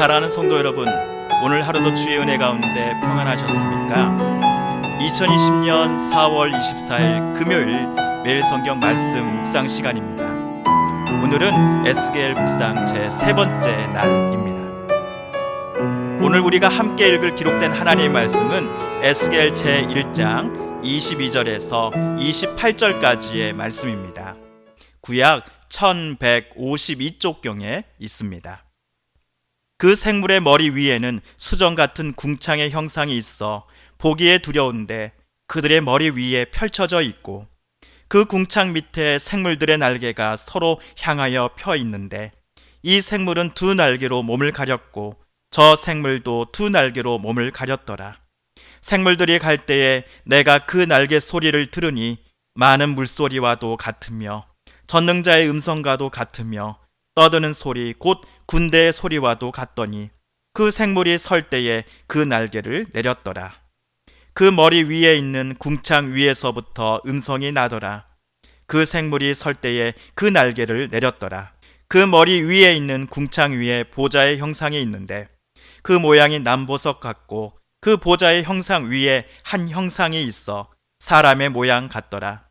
사랑하는 성도 여러분, 오늘 하루도 주의 은혜 가운데 평안하셨습니까? 2020년 4월 24일 금요일 매일 성경 말씀 묵상 시간입니다. 오늘은 에스겔 묵상 제 세 번째 날입니다. 오늘 우리가 함께 읽을 기록된 하나님의 말씀은 에스겔 제 1장 22절에서 28절까지의 말씀입니다. 구약 1152쪽경에 있습니다. 그 생물의 머리 위에는 수정 같은 궁창의 형상이 있어 보기에 두려운데 그들의 머리 위에 펼쳐져 있고 그 궁창 밑에 생물들의 날개가 서로 향하여 펴 있는데 이 생물은 두 날개로 몸을 가렸고 저 생물도 두 날개로 몸을 가렸더라. 생물들이 갈 때에 내가 그 날개 소리를 들으니 많은 물소리와도 같으며 전능자의 음성과도 같으며 떠드는 소리 곧 군대의 소리와도 같더니 그 생물이 설 때에 그 날개를 내렸더라. 그 머리 위에 있는 궁창 위에서부터 음성이 나더라. 그 생물이 설 때에 그 날개를 내렸더라. 그 머리 위에 있는 궁창 위에 보좌의 형상이 있는데 그 모양이 남보석 같고 그 보좌의 형상 위에 한 형상이 있어 사람의 모양 같더라.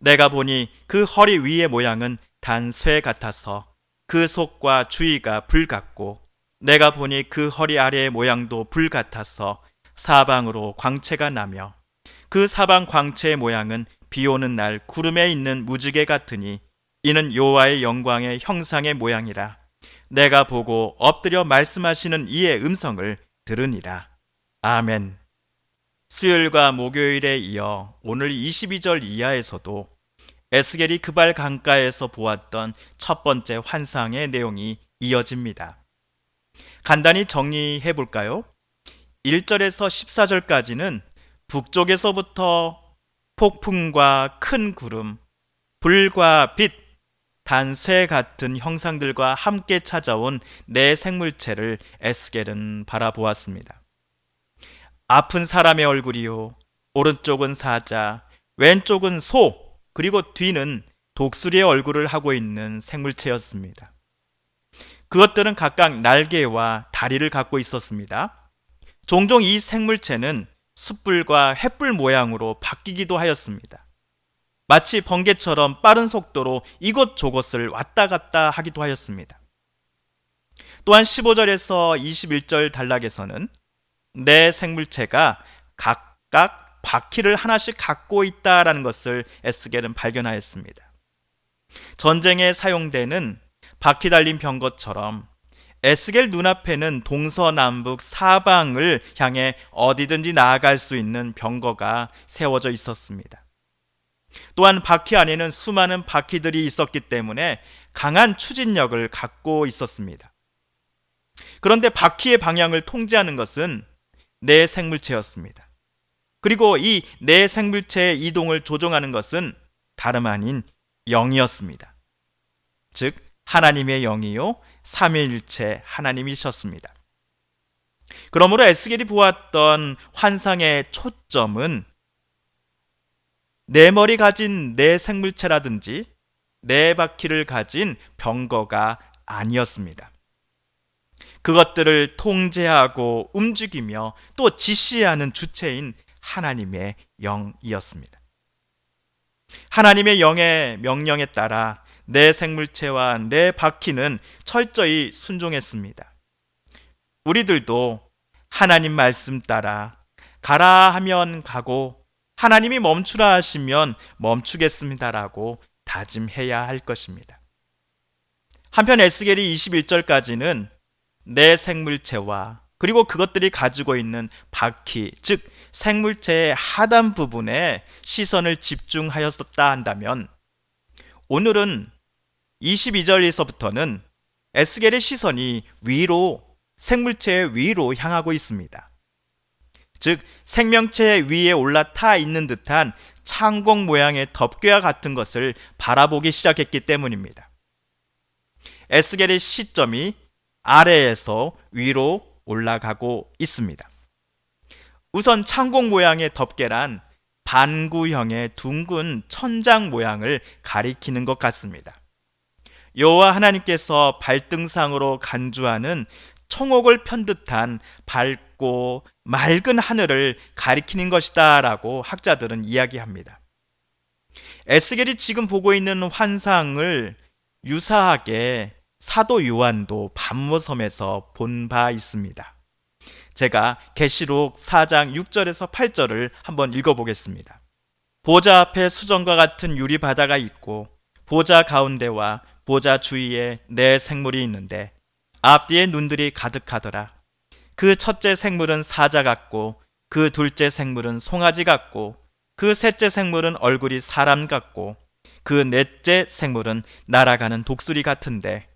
내가 보니 그 허리 위의 모양은 단 쇠 같아서 그 속과 주위가 불 같고 내가 보니 그 허리 아래의 모양도 불 같아서 사방으로 광채가 나며 그 사방 광채의 모양은 비 오는 날 구름에 있는 무지개 같으니 이는 여호와의 영광의 형상의 모양이라 내가 보고 엎드려 말씀하시는 이의 음성을 들으니라. 아멘. 수요일과 목요일에 이어 오늘 22절 이하에서도 에스겔이 그발 강가에서 보았던 첫 번째 환상의 내용이 이어집니다. 간단히 정리해 볼까요? 1절에서 14절까지는 북쪽에서부터 폭풍과 큰 구름, 불과 빛, 단쇠 같은 형상들과 함께 찾아온 내 생물체를 에스겔은 바라보았습니다. 아픈 사람의 얼굴이요. 오른쪽은 사자, 왼쪽은 소, 그리고 뒤는 독수리의 얼굴을 하고 있는 생물체였습니다. 그것들은 각각 날개와 다리를 갖고 있었습니다. 종종 이 생물체는 숯불과 횃불 모양으로 바뀌기도 하였습니다. 마치 번개처럼 빠른 속도로 이곳저곳을 왔다 갔다 하기도 하였습니다. 또한 15절에서 21절 단락에서는 내 생물체가 각각 바퀴를 하나씩 갖고 있다라는 것을 에스겔은 발견하였습니다. 전쟁에 사용되는 바퀴 달린 병거처럼 에스겔 눈앞에는 동서남북 사방을 향해 어디든지 나아갈 수 있는 병거가 세워져 있었습니다. 또한 바퀴 안에는 수많은 바퀴들이 있었기 때문에 강한 추진력을 갖고 있었습니다. 그런데 바퀴의 방향을 통제하는 것은 내 생물체였습니다. 그리고 이 내 생물체의 이동을 조종하는 것은 다름 아닌 영이었습니다. 즉 하나님의 영이요 삼위일체 하나님이셨습니다. 그러므로 에스겔이 보았던 환상의 초점은 내 머리 가진 내 생물체라든지 내 바퀴를 가진 병거가 아니었습니다. 그것들을 통제하고 움직이며 또 지시하는 주체인 하나님의 영이었습니다. 하나님의 영의 명령에 따라 내 생물체와 내 바퀴는 철저히 순종했습니다. 우리들도 하나님 말씀 따라 가라 하면 가고 하나님이 멈추라 하시면 멈추겠습니다라고 다짐해야 할 것입니다. 한편 에스겔이 21절까지는 내 생물체와 그리고 그것들이 가지고 있는 바퀴, 즉 생물체의 하단 부분에 시선을 집중하였었다 한다면 오늘은 22절에서부터는 에스겔의 시선이 위로 생물체의 위로 향하고 있습니다. 즉 생명체 위에 올라타 있는 듯한 창공 모양의 덮개와 같은 것을 바라보기 시작했기 때문입니다. 에스겔의 시점이 아래에서 위로 올라가고 있습니다. 우선 창공 모양의 덮개란 반구형의 둥근 천장 모양을 가리키는 것 같습니다. 여호와 하나님께서 발등상으로 간주하는 청옥을 편 듯한 밝고 맑은 하늘을 가리키는 것이다라고 학자들은 이야기합니다. 에스겔이 지금 보고 있는 환상을 유사하게 사도 요한도 반모섬에서 본 바 있습니다. 제가 계시록 4장 6절에서 8절을 한번 읽어 보겠습니다. 보좌 앞에 수정과 같은 유리 바다가 있고 보좌 가운데와 보좌 주위에 네 생물이 있는데 앞뒤에 눈들이 가득하더라. 그 첫째 생물은 사자 같고 그 둘째 생물은 송아지 같고 그 셋째 생물은 얼굴이 사람 같고 그 넷째 생물은 날아가는 독수리 같은데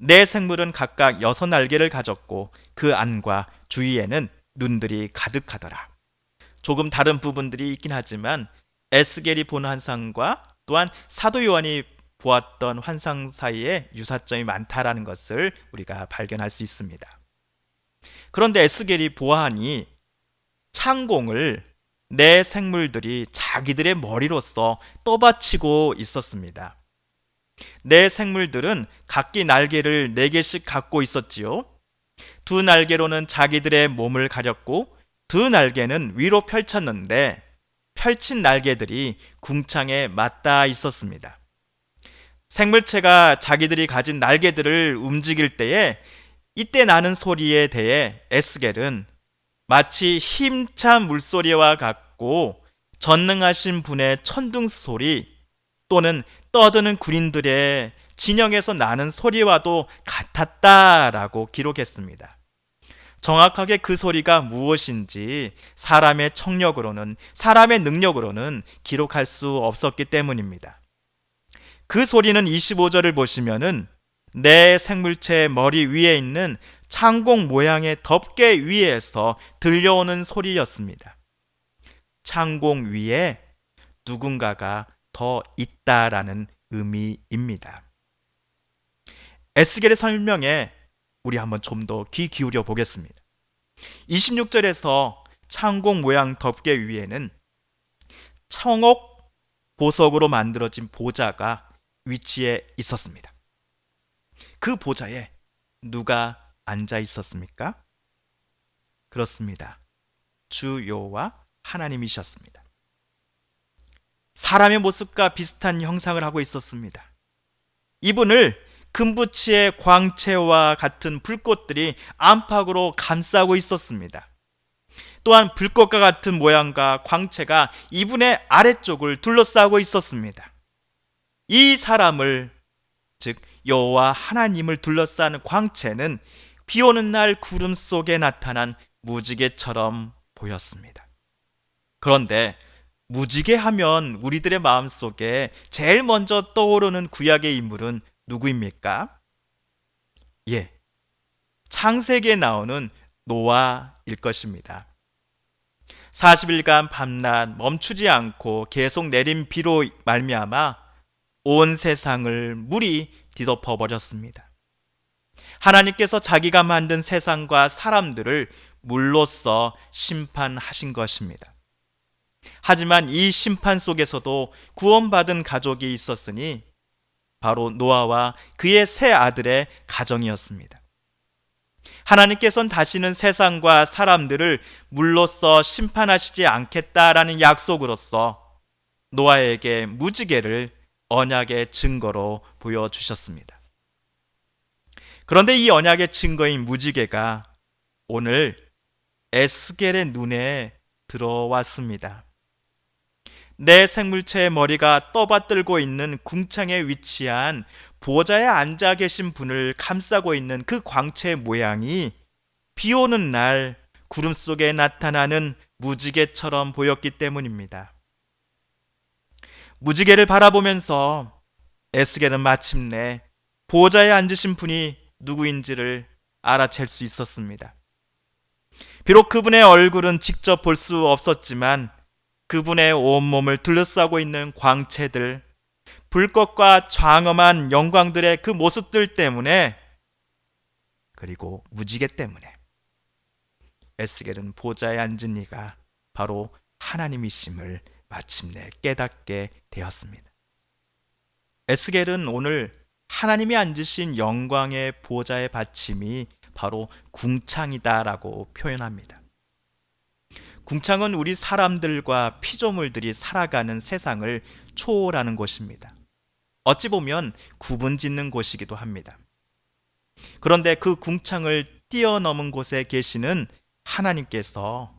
네 생물은 각각 여섯 날개를 가졌고 그 안과 주위에는 눈들이 가득하더라. 조금 다른 부분들이 있긴 하지만 에스겔이 본 환상과 또한 사도 요한이 보았던 환상 사이에 유사점이 많다라는 것을 우리가 발견할 수 있습니다. 그런데 에스겔이 보아하니 창공을 내 생물들이 자기들의 머리로서 떠받치고 있었습니다. 내 생물들은 각기 날개를 네 개씩 갖고 있었지요. 두 날개로는 자기들의 몸을 가렸고 두 날개는 위로 펼쳤는데 펼친 날개들이 궁창에 맞닿아 있었습니다. 생물체가 자기들이 가진 날개들을 움직일 때에 이때 나는 소리에 대해 에스겔은 마치 힘찬 물소리와 같고 전능하신 분의 천둥 소리 또는 떠드는 군인들의 진영에서 나는 소리와도 같았다라고 기록했습니다. 정확하게 그 소리가 무엇인지 사람의 청력으로는 사람의 능력으로는 기록할 수 없었기 때문입니다. 그 소리는 25절을 보시면은 내 생물체 머리 위에 있는 창공 모양의 덮개 위에서 들려오는 소리였습니다. 창공 위에 누군가가 더 있다라는 의미입니다. 에스겔의 설명에 우리 한번 좀 더 귀 기울여 보겠습니다. 26절에서 창공 모양 덮개 위에는 청옥 보석으로 만들어진 보좌가 위치해 있었습니다. 그 보좌에 누가 앉아 있었습니까? 그렇습니다. 주요와 하나님이셨습니다. 사람의 모습과 비슷한 형상을 하고 있었습니다. 이분을 금부치의 광채와 같은 불꽃들이 안팎으로 감싸고 있었습니다. 또한 불꽃과 같은 모양과 광채가 이분의 아래쪽을 둘러싸고 있었습니다. 이 사람을 즉 여호와 하나님을 둘러싸는 광채는 비 오는 날 구름 속에 나타난 무지개처럼 보였습니다. 그런데 무지개 하면 우리들의 마음속에 제일 먼저 떠오르는 구약의 인물은 누구입니까? 예. 창세기에 나오는 노아일 것입니다. 40일간 밤낮 멈추지 않고 계속 내린 비로 말미암아 온 세상을 물이 뒤덮어 버렸습니다. 하나님께서 자기가 만든 세상과 사람들을 물로써 심판하신 것입니다. 하지만 이 심판 속에서도 구원받은 가족이 있었으니 바로 노아와 그의 세 아들의 가정이었습니다. 하나님께서는 다시는 세상과 사람들을 물로써 심판하시지 않겠다라는 약속으로서 노아에게 무지개를 언약의 증거로 보여주셨습니다. 그런데 이 언약의 증거인 무지개가 오늘 에스겔의 눈에 들어왔습니다. 내 생물체의 머리가 떠받들고 있는 궁창에 위치한 보좌에 앉아 계신 분을 감싸고 있는 그 광채의 모양이 비 오는 날 구름 속에 나타나는 무지개처럼 보였기 때문입니다. 무지개를 바라보면서 에스겔은 마침내 보좌에 앉으신 분이 누구인지를 알아챌 수 있었습니다. 비록 그분의 얼굴은 직접 볼 수 없었지만 그분의 온몸을 둘러싸고 있는 광채들, 불꽃과 장엄한 영광들의 그 모습들 때문에 그리고 무지개 때문에 에스겔은 보좌에 앉은 이가 바로 하나님이심을 마침내 깨닫게 되었습니다. 에스겔은 오늘 하나님이 앉으신 영광의 보좌의 받침이 바로 궁창이다라고 표현합니다. 궁창은 우리 사람들과 피조물들이 살아가는 세상을 초월하는 곳입니다. 어찌 보면 구분 짓는 곳이기도 합니다. 그런데 그 궁창을 뛰어넘은 곳에 계시는 하나님께서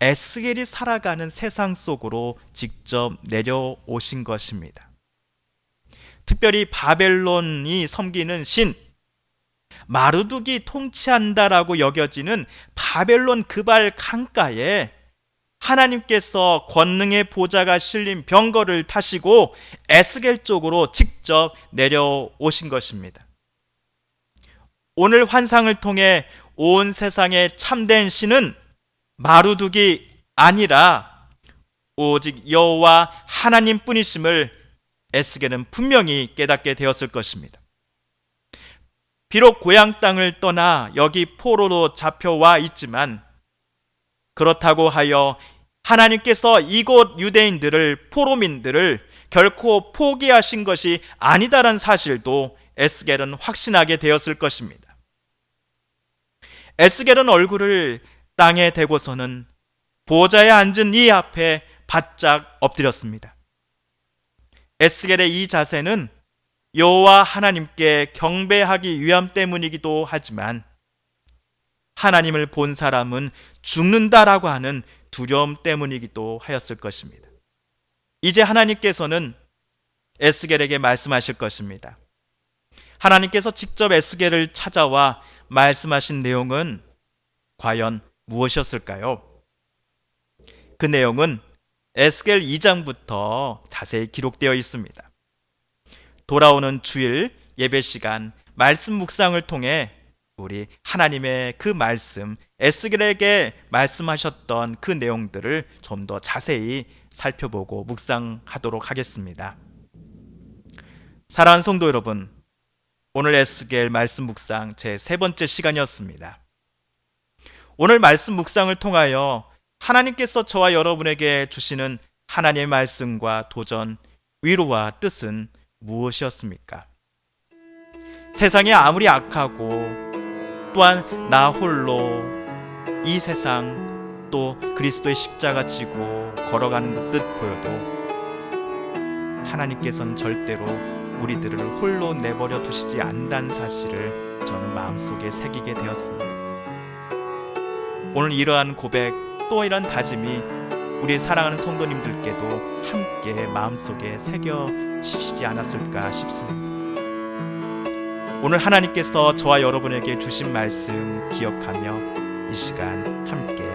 에스겔이 살아가는 세상 속으로 직접 내려오신 것입니다. 특별히 바벨론이 섬기는 신 마르둑이 통치한다라고 여겨지는 바벨론 그발 강가에 하나님께서 권능의 보좌가 실린 병거를 타시고 에스겔 쪽으로 직접 내려오신 것입니다. 오늘 환상을 통해 온 세상에 참된 신은 마루둑이 아니라 오직 여호와 하나님뿐이심을 에스겔은 분명히 깨닫게 되었을 것입니다. 비록 고향 땅을 떠나 여기 포로로 잡혀와 있지만 그렇다고 하여 하나님께서 이곳 유대인들을 포로민들을 결코 포기하신 것이 아니다란 사실도 에스겔은 확신하게 되었을 것입니다. 에스겔은 얼굴을 땅에 대고서는 보좌에 앉은 이 앞에 바짝 엎드렸습니다. 에스겔의 이 자세는 여호와 하나님께 경배하기 위함 때문이기도 하지만 하나님을 본 사람은 죽는다라고 하는 두려움 때문이기도 하였을 것입니다. 이제 하나님께서는 에스겔에게 말씀하실 것입니다. 하나님께서 직접 에스겔을 찾아와 말씀하신 내용은 과연 무엇이었을까요? 그 내용은 에스겔 2장부터 자세히 기록되어 있습니다. 돌아오는 주일 예배 시간 말씀 묵상을 통해 우리 하나님의 그 말씀 에스겔에게 말씀하셨던 그 내용들을 좀 더 자세히 살펴보고 묵상하도록 하겠습니다. 사랑하는 성도 여러분, 오늘 에스겔 말씀 묵상 제 세 번째 시간이었습니다. 오늘 말씀 묵상을 통하여 하나님께서 저와 여러분에게 주시는 하나님의 말씀과 도전, 위로와 뜻은 무엇이었습니까? 세상이 아무리 악하고 또한 나 홀로 이 세상 또 그리스도의 십자가 지고 걸어가는 듯 보여도 하나님께서는 절대로 우리들을 홀로 내버려 두시지 않는다는 사실을 저는 마음속에 새기게 되었습니다. 오늘 이러한 고백 또 이런 다짐이 우리 사랑하는 성도님들께도 함께 마음속에 새겨 지시지 않았을까 싶습니다. 오늘 하나님께서 저와 여러분에게 주신 말씀 기억하며 이 시간 함께